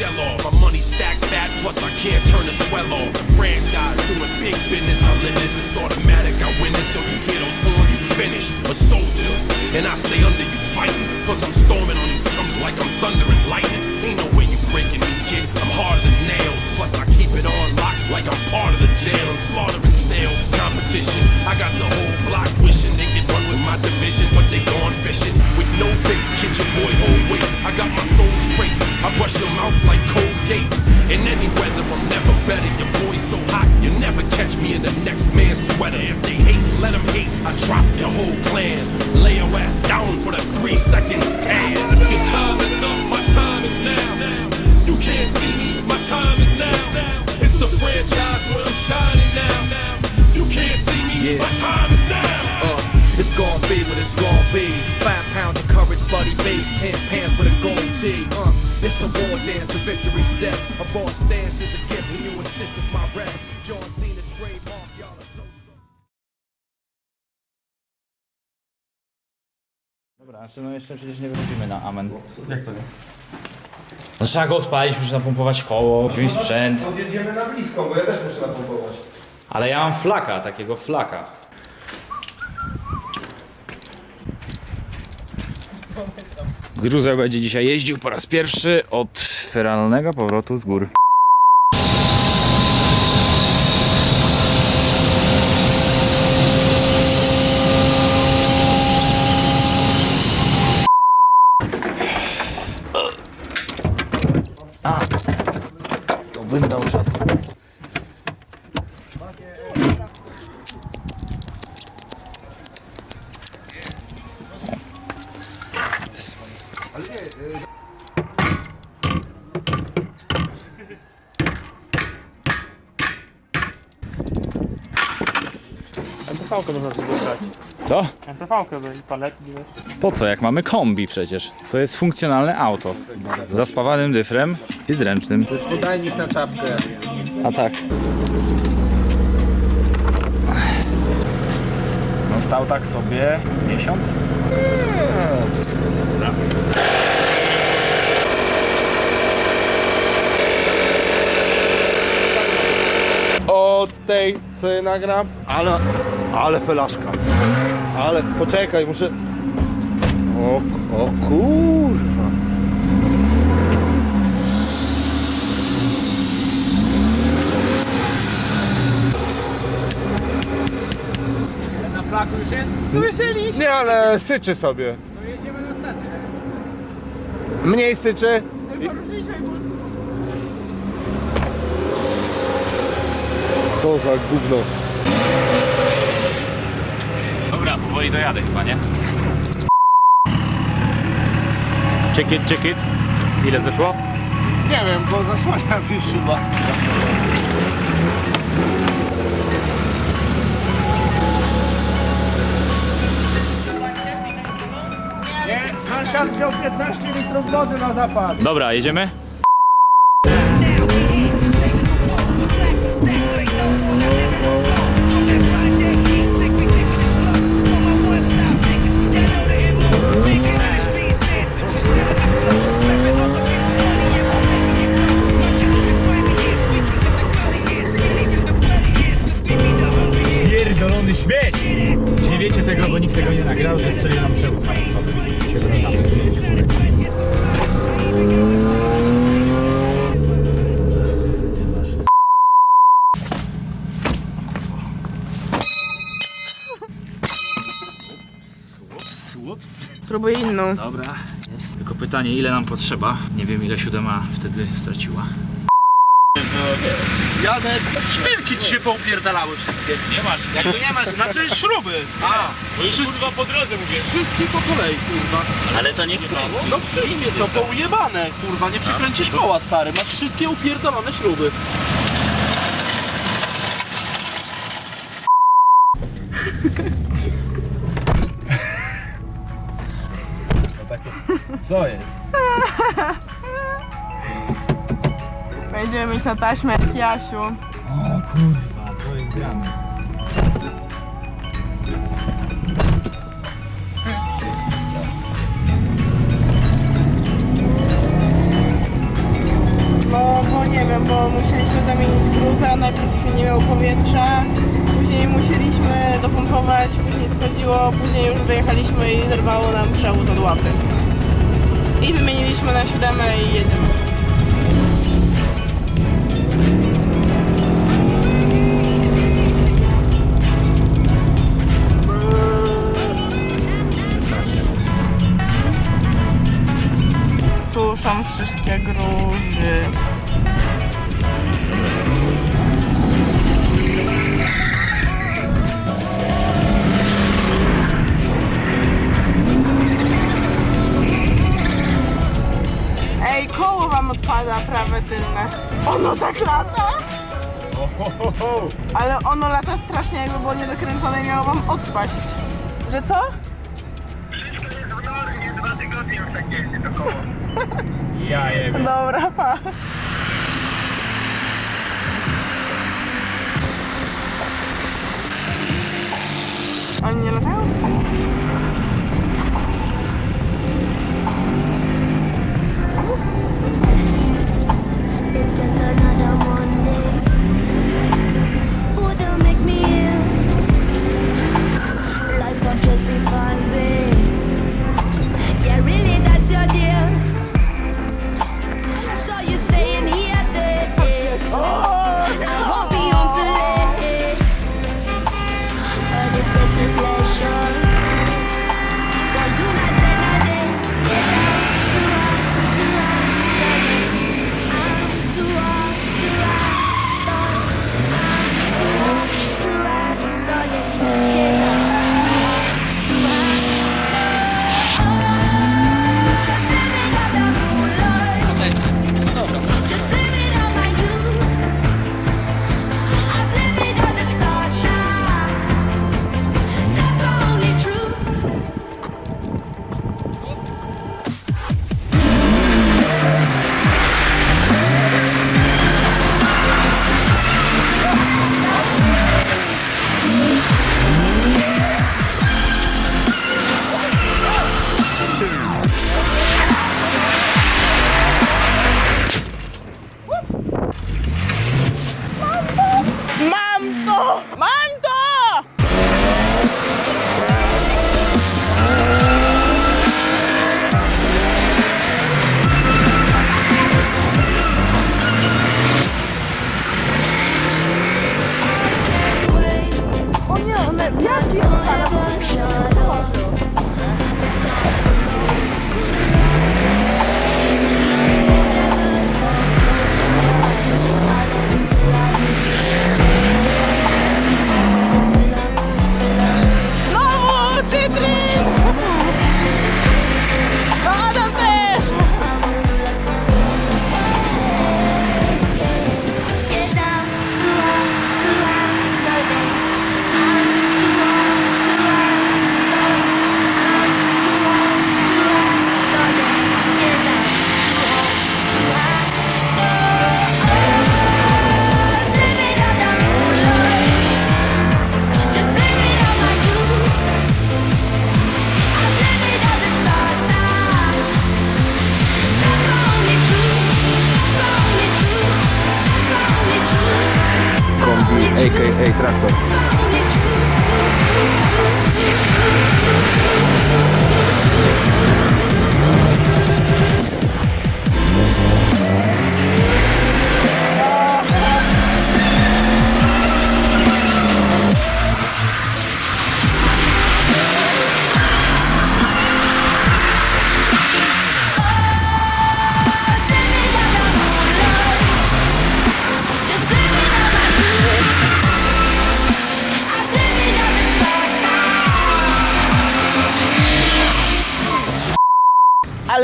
shell off. My money stacked fat, plus I can't turn the swell off. Franchise doing a big business, I live this, it's automatic. I win this, so you hear those horns, you finish. A soldier, and I stay under you fighting. Plus I'm storming on you chumps like I'm thunder and lightning. Ain't no way you breaking me, kid. I'm harder than nails. Plus I keep it on lock like I'm part of the jail. I'm slaughtering stale competition. I got the whole block wishing they could run with my division, but they gone fishing with no bait. Get your boy whole weight. I got my soul. I brush your mouth like Colgate. In any weather, I'm never better. Your boy's so hot, you never znaczy no jeszcze przecież nie wyrobimy na amen. Jak to nie? No trzeba go odpalić, muszę napompować koło, wziąć sprzęt. Podjedziemy na blisko, bo ja też muszę napompować. Ale ja mam flaka, takiego flaka. Gruzel będzie dzisiaj jeździł po raz pierwszy od feralnego powrotu z gór. MPV-kę można sobie brać. Co? MPV-kę by i palet. Po co, jak mamy kombi przecież? To jest funkcjonalne auto. Z zaspawanym dyfrem i zręcznym. Podajnik na czapkę. A tak. No stał tak sobie miesiąc? Od tej sobie nagram. Ale, ale felaszka. Ale, poczekaj, muszę... O, o kurwa. Na flaku już jest? Słyszeliście? Nie, ale syczy sobie. To jedziemy na stację. Mniej syczy. Co za gówno. Dobra, powoli dojadę chyba, nie? Check it, check it. Ile zeszło? Nie wiem, bo zasłania mi chyba. Nie, sąsiad wziął 15 litrów wody na zapad. Dobra, jedziemy? Wiecie tego, bo nikt tego nie nagrał, że strzelił nam. Się wracamy w górę. Ups. Spróbuję inną. Dobra, jest. Tylko pytanie, ile nam potrzeba? Nie wiem, ile siódema wtedy straciła. Janek, szpilki ci się poupierdalały wszystkie. Nie masz. Jak to nie masz, znaczy śruby. A, Bo już kurwa po drodze mówię. wszystkie po kolei, kurwa. Ale to nie No wszystkie są poujebane, kurwa, nie przykręcisz koła, stary. Masz wszystkie upierdolone śruby. Co jest? Będziemy mieć na taśmę jak Jasiu. Kurwa, co jest grane? No, bo nie wiem, bo musieliśmy zamienić gruzę, najpierw nie miał powietrza, później musieliśmy dopompować, później schodziło, później już wyjechaliśmy i zerwało nam przewód od łapy. I wymieniliśmy na siódemę i jedziemy. Wszystkie gruzy. Ej, koło wam odpada prawe tylne. Ono tak lata? Ale ono lata strasznie, jakby było niedokręcone i miało wam odpaść. Że co? Ja je Dobra, pa. Oni nie latają? You're a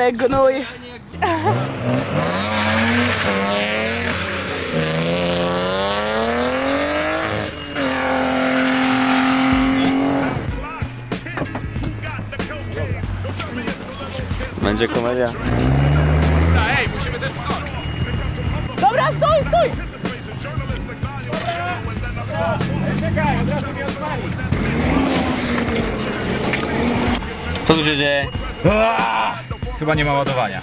Ale gnój. Będzie komedia. Ej, musimy też Dobra, stój, stój! Co tu się dzieje? Chyba nie ma ładowania.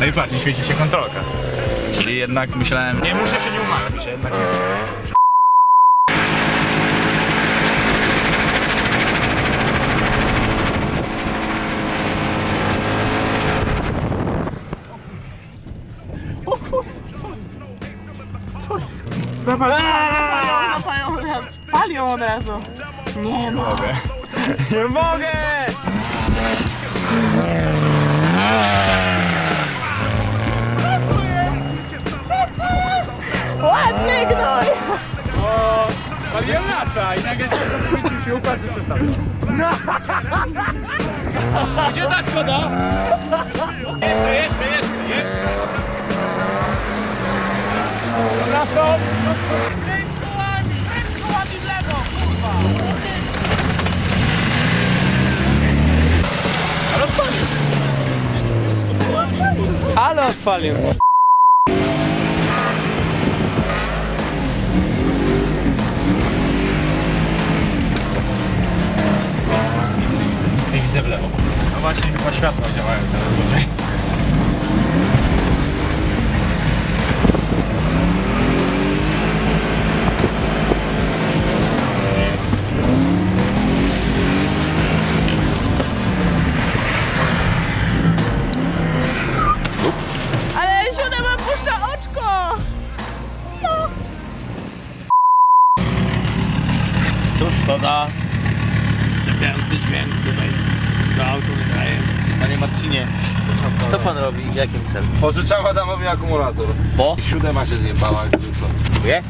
No i patrz, nie świeci się kontrolka. Czyli jednak myślałem, nie muszę się nie umartwić, jednak nie. Razu. Palią od razu. Nie mogę. Nie mogę! Ładny gnój! Paliłem nasza i nagle się się układ, że przestawił. Gdzie ta skoda? Jeszcze, jeszcze, jeszcze, jeszcze. Dobra, stop! Ale odpalił. Nic nie widzę w lewo. No właśnie, chyba światła działają coraz dłużej. Pożyczam Adamowi akumulator. Bo? Siódema się zjebała, jak zwykle. Nie?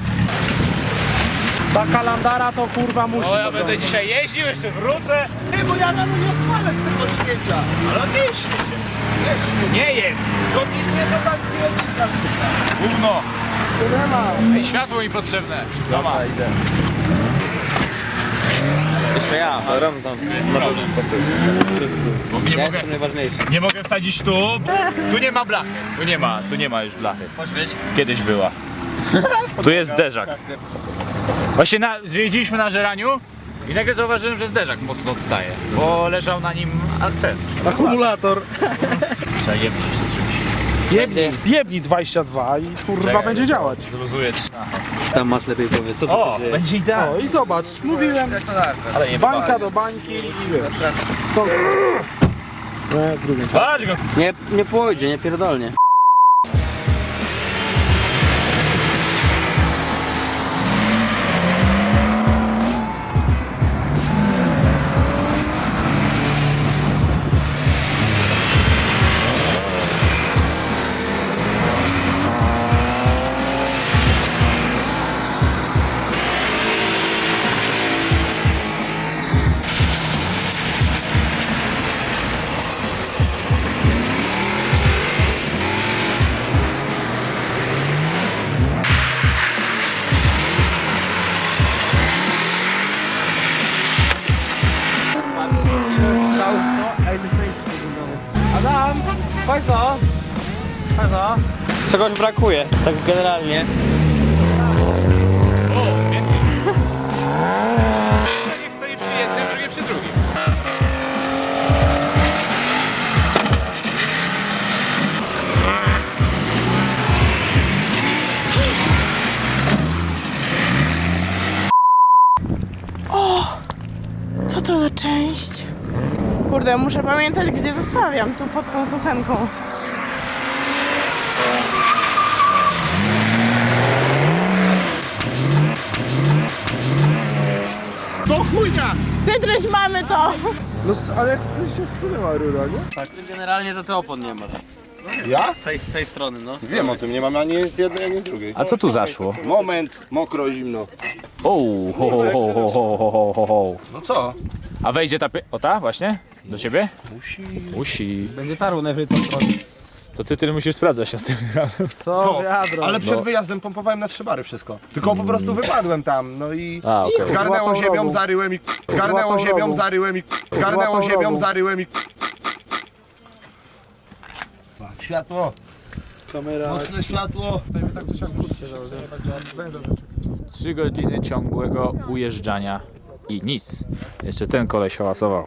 Ta kalandara to kurwa musi. O, ja będę dzisiaj jeździł, jeszcze wrócę. Nie, bo ja na nie odpalę z tego śmiecia. Ale nie jest śmiecie. Nie jest. To nie, nie to tak kierownica. Gówno. Nie ma. Ej, światło mi potrzebne. Doma. idę. Jeszcze ja, to rom tam. To jest problem. Bo nie Ja mogę, jestem najważniejszy. nie mogę wsadzić tu. Tu nie ma blachy. Tu nie ma, tu nie ma już blachy. Kiedyś była. Tu jest zderzak. Właśnie na, zjeździliśmy na żeraniu i nagle zauważyłem, że zderzak mocno odstaje. Bo leżał na nim a ten. Akumulator. Trzeba jebnąć to czymś. Jebnij, jebnij 22 i kurwa Czekaj, będzie działać. Zluzuję. Tam masz lepiej powiedz, co tu O, się dzieje? będzie O idealnie. i zobacz, mówiłem, Ale nie bańka do bańki i wiesz. To... Nie. Patrz go. Nie, nie pójdzie, nie pierdolnie. Czegoś brakuje, tak generalnie. O. Co to za część? Kurde, muszę pamiętać, gdzie zostawiam, tu pod tą sosenką. Cytryś, mamy to! No, ale jak się zsunęła rura, nie? Tak, generalnie to ty opon nie masz. Ja? Z tej, z tej strony, no. Wiem o tym, nie mam ani z jednej, ani z drugiej. A co tu zaszło? Moment, mokro, zimno. O, ho, ho, ho, ho, ho, ho, ho. No co? A wejdzie ta, py- o ta właśnie? Do ciebie? Musi. Musi. Będzie tarł najwyżej co. To cytryny musisz sprawdzać następnym razem. Co? Wiadro. Ale przed No. wyjazdem pompowałem na trzy bary wszystko. Tylko po prostu wypadłem tam, no i A, okej. zgarnęło Złapał ziemią, rogu. zaryłem i zgarnęło Złapał ziemią, rogu. zaryłem i zgarnęło Złapał ziemią, rogu. zaryłem i Światło. Kamera. Mocne światło. Trzy godziny ciągłego ujeżdżania i nic. Jeszcze ten koleś hałasował,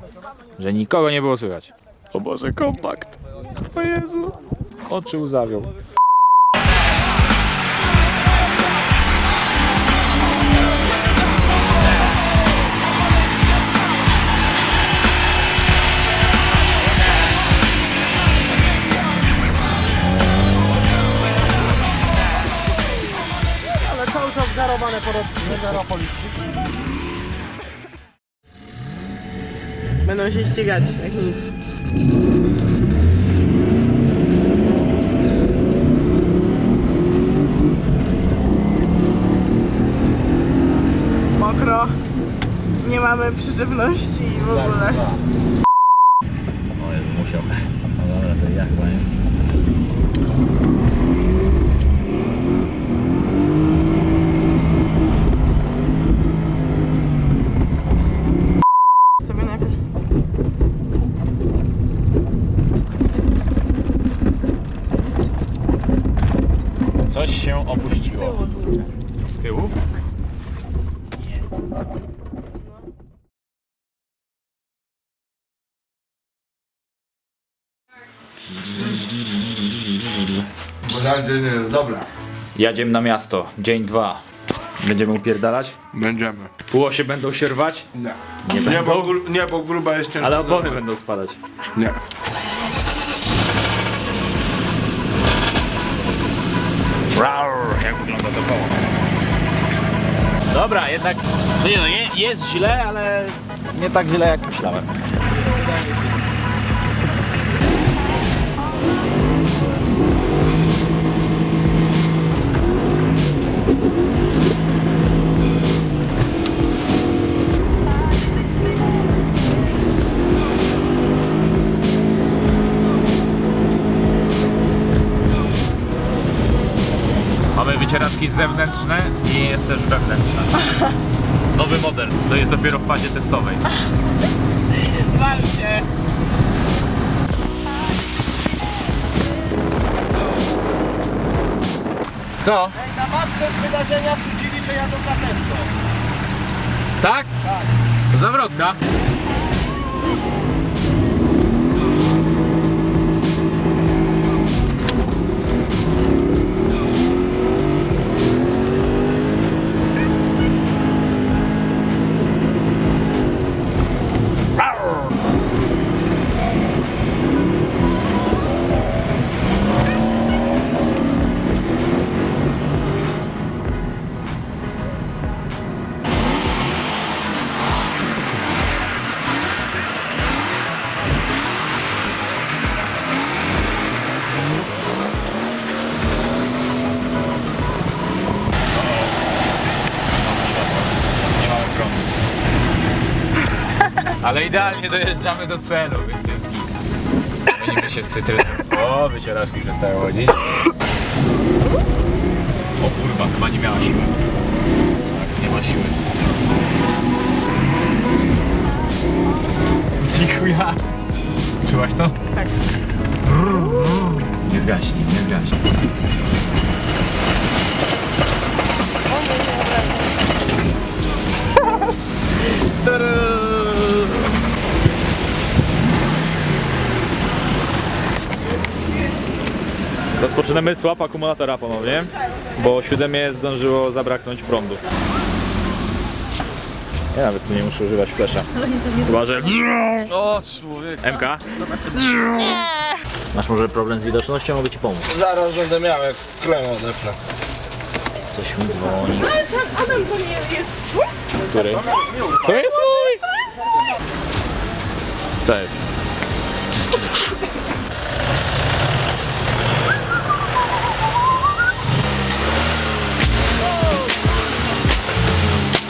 że nikogo nie było słychać. O Boże, kompakt. O Jezu. Oczy łzawią. Ale cały czas policji. Będą się ścigać, jak nic. Mokro. Nie mamy przyczepności w ogóle. O Jezu, musiał. No dobra, to ja chyba nie. Sobie najpierw Coś się opuściło. Pożarcie nie jest dobra. Jadziem na miasto. Dzień dwa. Będziemy upierdalać? Będziemy. Półosie będą się rwać? Nie. Nie Nie, bo, będą? gru, nie, bo gruba jest ciężka. Ale opony będą spadać. Nie. Rar, jak wygląda to koło. Dobra, jednak no nie, no, nie, jest źle, ale nie tak źle jak myślałem. Mamy wycieraczki zewnętrzne i jest też wewnętrzna. Nowy model, to jest dopiero w fazie testowej. walcie. Co? Na mapce z wydarzenia wrzucili, że jadą na testo. Tak? Tak. Zawrotka. Idealnie dojeżdżamy do celu, więc jest git. Gonimy się z cytryną. O, wycieraczki przestają chodzić. O kurwa, chyba nie miała siły. Tak, nie ma siły. Dziękuję. Czułaś to? Tak. Nie zgaśnij, nie zgaśnij. Rozpoczynamy swap akumulatora ponownie, bo siódemie zdążyło zabraknąć prądu. Ja nawet tu nie muszę używać flesza. Chyba, że... O, człowiek. MK? Masz może problem z widocznością? Mogę ci pomóc. Zaraz będę miał, jak klemę odepnę. Coś mi dzwoni. Adam to nie jest Który? To jest mój! Co jest?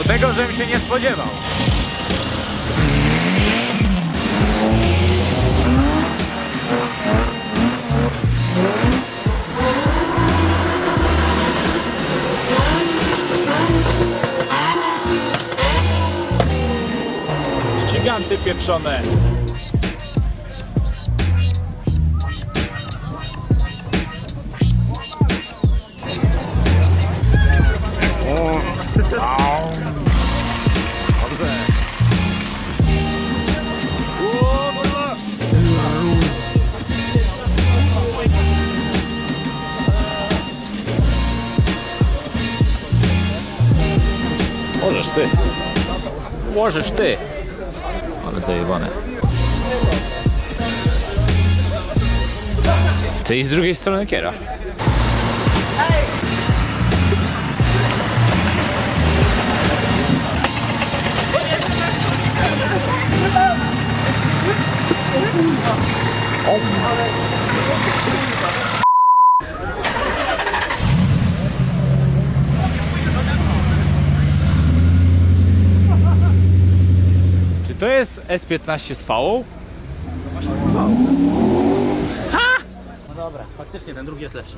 Tego, żem się nie spodziewał. Giganty pieprzone. Możesz ty. Ale dojebane. Ty i z drugiej strony kiera. Czy to jest S15 z V? Faktycznie, ten drugi jest lepszy.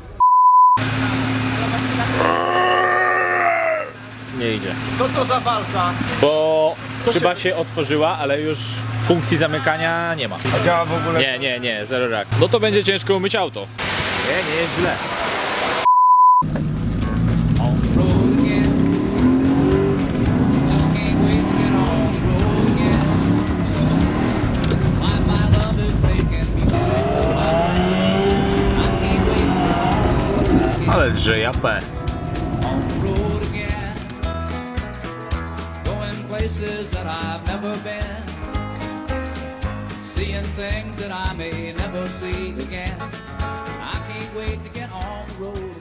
Nie idzie. Co to za walka? Bo szyba się otworzyła, ale już funkcji zamykania nie ma. A działa w ogóle? Nie, nie, nie, zero rak. No to będzie ciężko umyć auto. Nie, nie jest źle. Andrzeja going places that I've never been. Seeing things that I may never see again. I can't wait to get on the road.